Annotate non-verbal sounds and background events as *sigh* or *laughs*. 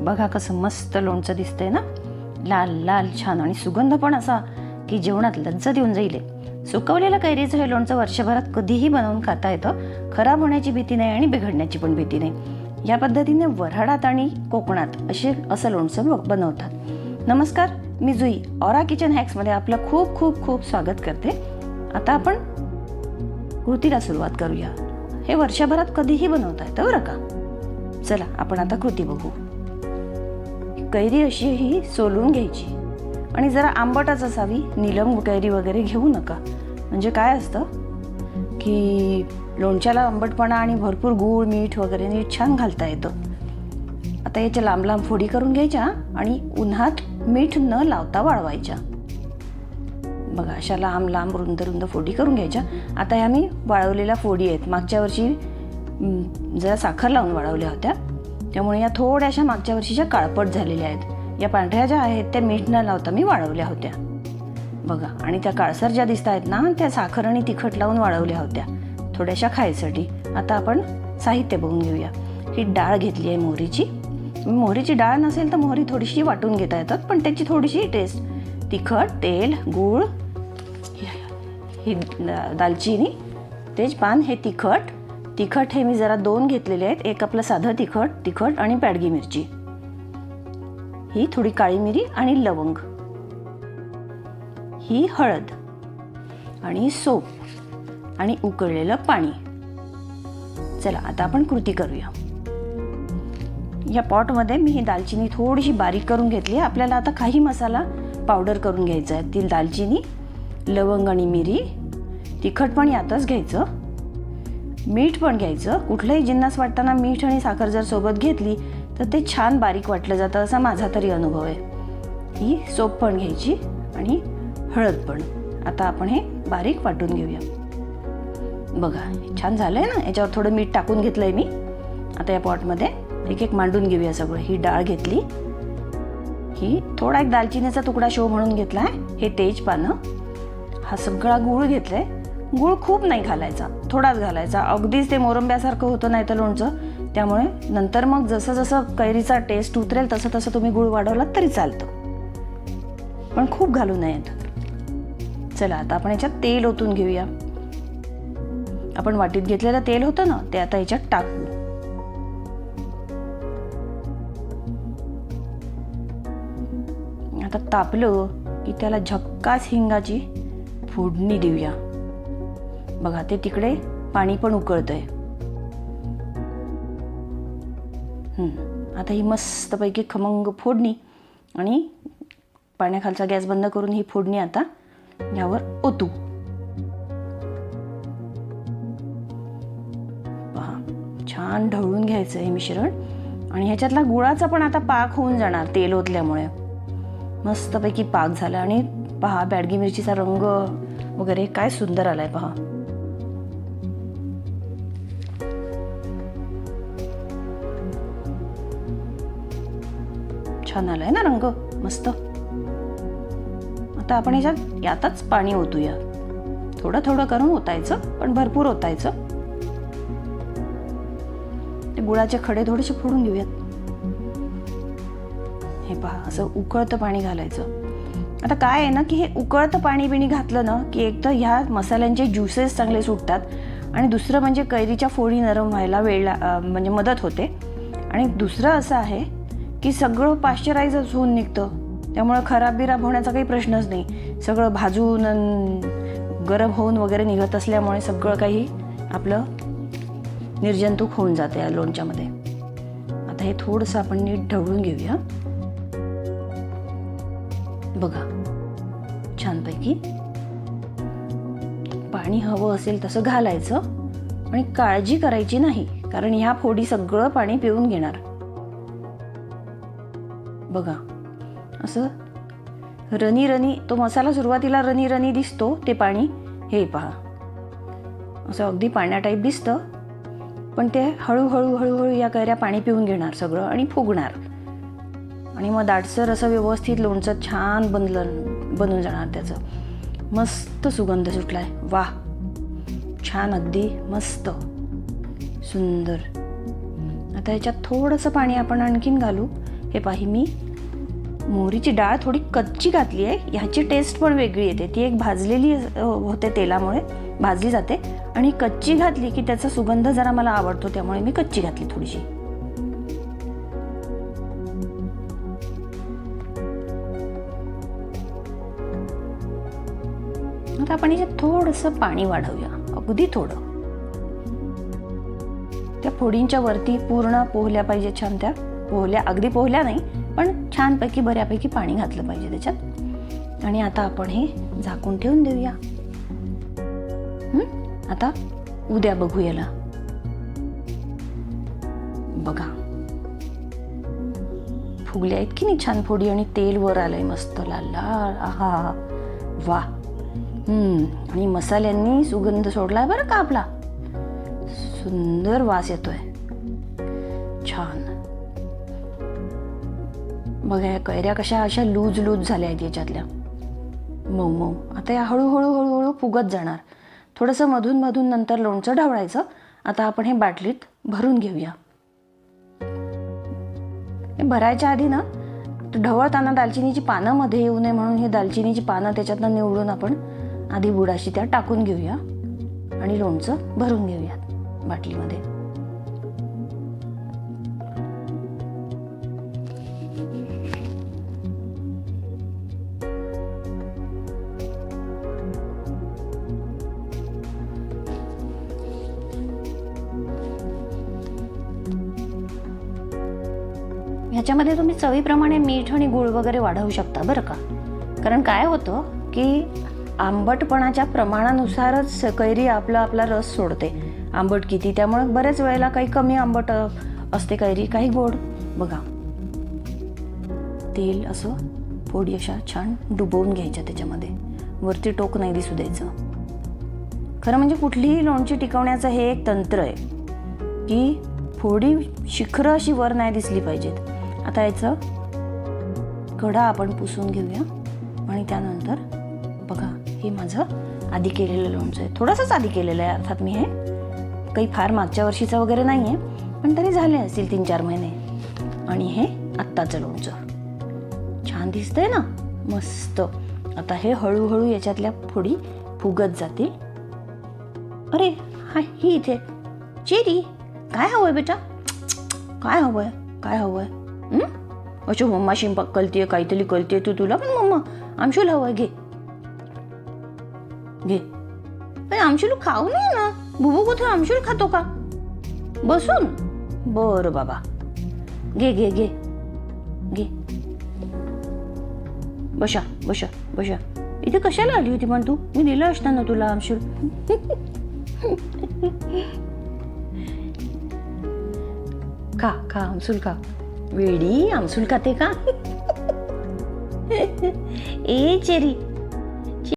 बघा कसं मस्त लोणचं दिसतंय ना? लाल लाल छान. आणि सुगंध पण असा की जेवणात लज्जत देऊन जाईल सुकवलेलं कैरीचं हे लोणचं वर्षभरात कधीही बनवून खाता येतं. खराब होण्याची भीती नाही आणि बिघडण्याची पण भीती नाही. या पद्धतीने वऱ्हाडात आणि कोकणात असे असं लोणचं बनवतात. नमस्कार मी जुई. ऑरा किचन हॅक्समध्ये आपलं खूप खूप खूप स्वागत करते. आता आपण कृतीला सुरुवात करूया. हे वर्षभरात कधीही बनवता येतं बरं का? चला आपण आता कृती बघू. कैरी अशी ही सोलून घ्यायची. आणि जरा आंबटच असावी निलम कैरी वगैरे घेऊ नका. म्हणजे काय असतं? की लोणच्याला आंबटपणा आणि भरपूर गूळ मीठ वगैरे नीट छान घालता येतं. आता याच्या लांब लांब फोडी करून घ्यायच्या आणि उन्हात मीठ न लावता वाळवायच्या. बघा अशा लांब लांब रुंद रुंद फोडी करून घ्यायच्या. आता ह्या मी वाळवलेल्या फोडी आहेत. मागच्या वर्षी जरा साखर लावून वाळवल्या होत्या. त्यामुळे या थोड्याशा मागच्या वर्षीच्या काळपट झालेल्या आहेत. या पांढऱ्या ज्या आहेत त्या मीठ न लावता मी वाळवल्या होत्या. बघा आणि त्या काळसर ज्या दिसत आहेत ना त्या साखर आणि तिखट लावून वाळवल्या होत्या. थोड्याशा खायसाठी. आता आपण साहित्य बघून घेऊया. ही डाळ घेतली आहे मोहरीची. मोहरीची डाळ नसेल तर मोहरी थोडीशी वाटून घेता येतात पण त्याची थोडीशी टेस्ट तिखट तेल गूळ ही दा- दालचिनी तेजपान हे तिखट तिखट हे मी जरा दोन घेतलेले आहेत. एक आपलं साधं तिखट तिखट आणि पॅडगी मिरची. ही थोडी काळी मिरी आणि लवंग. ही हळद आणि सोप आणि उकळलेलं पाणी. चला आता आपण कृती करूया. या पॉटमध्ये मी ही दालचिनी थोडीशी बारीक करून घेतली आहे. आपल्याला आता काही मसाला पावडर करून घ्यायचा आहे. ती दालचिनी लवंग आणि मिरी तिखट पण यातच घ्यायचं. मीठ पण घ्यायचं. कुठलंही जिन्नास वाटताना मीठ आणि साखर जर सोबत घेतली तर ते छान बारीक वाटलं जातं असा माझा तरी अनुभव आहे. ही सोप पण घ्यायची आणि हळद पण. आता आपण हे बारीक वाटून घेऊया. बघा छान छान झालंय ना? याच्यावर थोडं मीठ टाकून घेतलंय मी. आता या पॉटमध्ये एक एक मांडून घेऊया सगळं. ही डाळ घेतली. ही थोडा एक दालचिनीचा तुकडा शो म्हणून घेतला आहे. हे तेज पानं हा सगळा गूळ घेतलाय. गूळ खूप नाही घालायचा थोडाच घालायचा. अगदीच ते मोरंब्यासारखं होतं नाही तर लोणचं. त्यामुळे नंतर मग जसं जसं कैरीचा टेस्ट उतरेल तसं तसं तुम्ही गूळ वाढवलात तरी चालतं. पण खूप घालू नयेत चला आता आपण याच्यात तेल ओतून घेऊया. आपण वाटीत घेतलेलं तेल होतं ना ते आता याच्यात टाकू. आता तापलं की त्याला झक्कास हिंगाची फोडणी देऊया. बघा ते तिकडे पाणी पण उकळतंय. आता ही मस्तपैकी खमंग फोडणी आणि पाण्याखालचा गॅस बंद करून ही फोडणी आता यावर ओतू. पहा छान ढवळून घ्यायचं हे मिश्रण. आणि ह्याच्यातला गुळाचा पण आता पाक होऊन जाणार तेल ओतल्यामुळे. मस्तपैकी पाक झाला आणि पहा बॅडगी मिरचीचा रंग वगैरे काय सुंदर आलाय पहा. छान आलाय ना रंग? मस्त. आता आपण याच्यात यातच पाणी ओतूया. थोडं थोडं करून ओतायचं पण भरपूर ओतायचं. ते गुळाचे खडे थोडेसे फोडून घेऊयात. हे पहा असं उकळतं पाणी घालायचं. आता काय आहे ना की हे उकळतं पाणी बिणी घातलं ना की एक तर ह्या मसाल्यांचे ज्युसेस चांगले सुटतात आणि दुसरं म्हणजे कैरीच्या फोडी नरम व्हायला वेळ ला- म्हणजे मदत होते. आणि दुसरं असं आहे की सगळं पाश्चराईजच होऊन निघतं. त्यामुळं खराब बिराब होण्याचा काही प्रश्नच नाही. सगळं भाजून गरम होऊन वगैरे निघत असल्यामुळे सगळं काही आपलं निर्जंतुक होऊन जाते या लोणच्यामध्ये. आता हे थोडंसं आपण नीट ढवळून घेऊया. बघा छानपैकी पाणी हवं असेल तसं घालायचं आणि काळजी करायची नाही कारण ह्या फोडी सगळं पाणी पिऊन घेणार. बघा. असं? रनी रनी तो मसाला सुरुवातीला रनी रनी दिसतो ते पाणी. हे पहा. असं अगदी पाण्या टाईप दिसतं. पण ते हळूहळू हळूहळू या कैऱ्या पाणी पिऊन घेणार सगळं आणि फुगणार. आणि मग दाटसर असं व्यवस्थित लोणचं छान बनलं बनून जाणार त्याचं. मस्त सुगंध सुटलाय. वा छान अगदी मस्त. सुंदर. आता ह्याच्यात थोडंसं पाणी आपण आणखीन घालू. हे पाही मी. मोहरीची डाळ थोडी कच्ची घातली आहे. ह्याची टेस्ट पण वेगळी येते. ती एक भाजलेली होते तेलामुळे. भाजली जाते. आणि कच्ची घातली की त्याचा सुगंध जरा मला आवडतो त्यामुळे मी कच्ची घातली थोडीशी. आता आपण याच्यात थोडंसं पाणी वाढवूया. अगदी थोडं. त्या फोडींच्या वरती पूर्ण पोहल्या पाहिजे छान त्या. पोहल्या अगदी पोहल्या नाही पण छानपैकी बऱ्यापैकी पाणी घातलं पाहिजे त्याच्यात. आणि आता आपण हे झाकून ठेवून देऊया. आता उद्या बघू याला. बघा. फुगल्या आहेत की नाही छान फोडी आणि तेल वर आलंय मस्त लाल आहा. वा. आणि मसाल्यांनी सुगंध सोडलाय बरं का आपला? सुंदर वास येतोय. छान. बघा या कैऱ्या कशा अशा लूज लूज झाल्या आहेत याच्यातल्या. मऊ मऊ. आता या हळूहळू हळूहळू फुगत जाणार. थोडंसं मधून मधून नंतर लोणचं ढवळायचं. आता आपण हे बाटलीत भरून घेऊया. हे भरायच्या आधी ना ढवळताना दालचिनीची पानं मध्ये येऊ नये म्हणून हे दालचिनीची पानं त्याच्यातनं निवडून आपण आधी बुडाशी त्या टाकून घेऊया. आणि लोणचं भरून घेऊयात बाटलीमध्ये. याच्यामध्ये तुम्ही चवीप्रमाणे मीठ आणि गुळ वगैरे वाढवू शकता बरं का? कारण काय होतं की आंबटपणाच्या प्रमाणानुसारच कैरी आपला आपला रस सोडते. आंबट किती त्यामुळे बऱ्याच वेळेला काही कमी आंबट असते कैरी काही गोड. बघा. तेल असं फोडी अशा छान डुबवून घ्यायच्या त्याच्यामध्ये. वरती टोक नाही दिसू द्यायचं. खरं म्हणजे कुठलीही लोणची टिकवण्याचं हे एक तंत्र आहे की फोडी शिखरं अशी वर नाही दिसली पाहिजेत. आता याचं कडा आपण पुसून घेऊया. आणि त्यानंतर बघा हे माझं आधी केलेलं लोणचं आहे. थोडंसंच आधी केलेलं आहे अर्थात मी हे. काही फार मागच्या वर्षीचं वगैरे नाही आहे पण तरी झाले असतील तीन चार महिने. आणि हे आत्ताचं लोणचं. छान दिसतंय ना? मस्त. आता हे हळूहळू याच्यातल्या फोडी फुगत जातील. अरे हाय ही इथे. चेरी काय हवंय बेटा? काय हवंय? काय हवंय? हं? मम्मा शिंपाक कळतीये काहीतरी कळतीये तू तुला? पण मम्मा आमशूल हवंय घे. घे. पण आमशुल खाऊ नाही ना. बुबू कुठे? आमशुल खातो का? बसून? बरं बाबा. घे घे घे. घे. बशा बशा बशा इथे कशाला आली होती पण तू? मी दिलं असताना तुला आमशुल *laughs* खा खा आमसूल खा. वेडी आमसूल खाते का? *laughs* ए चेरी.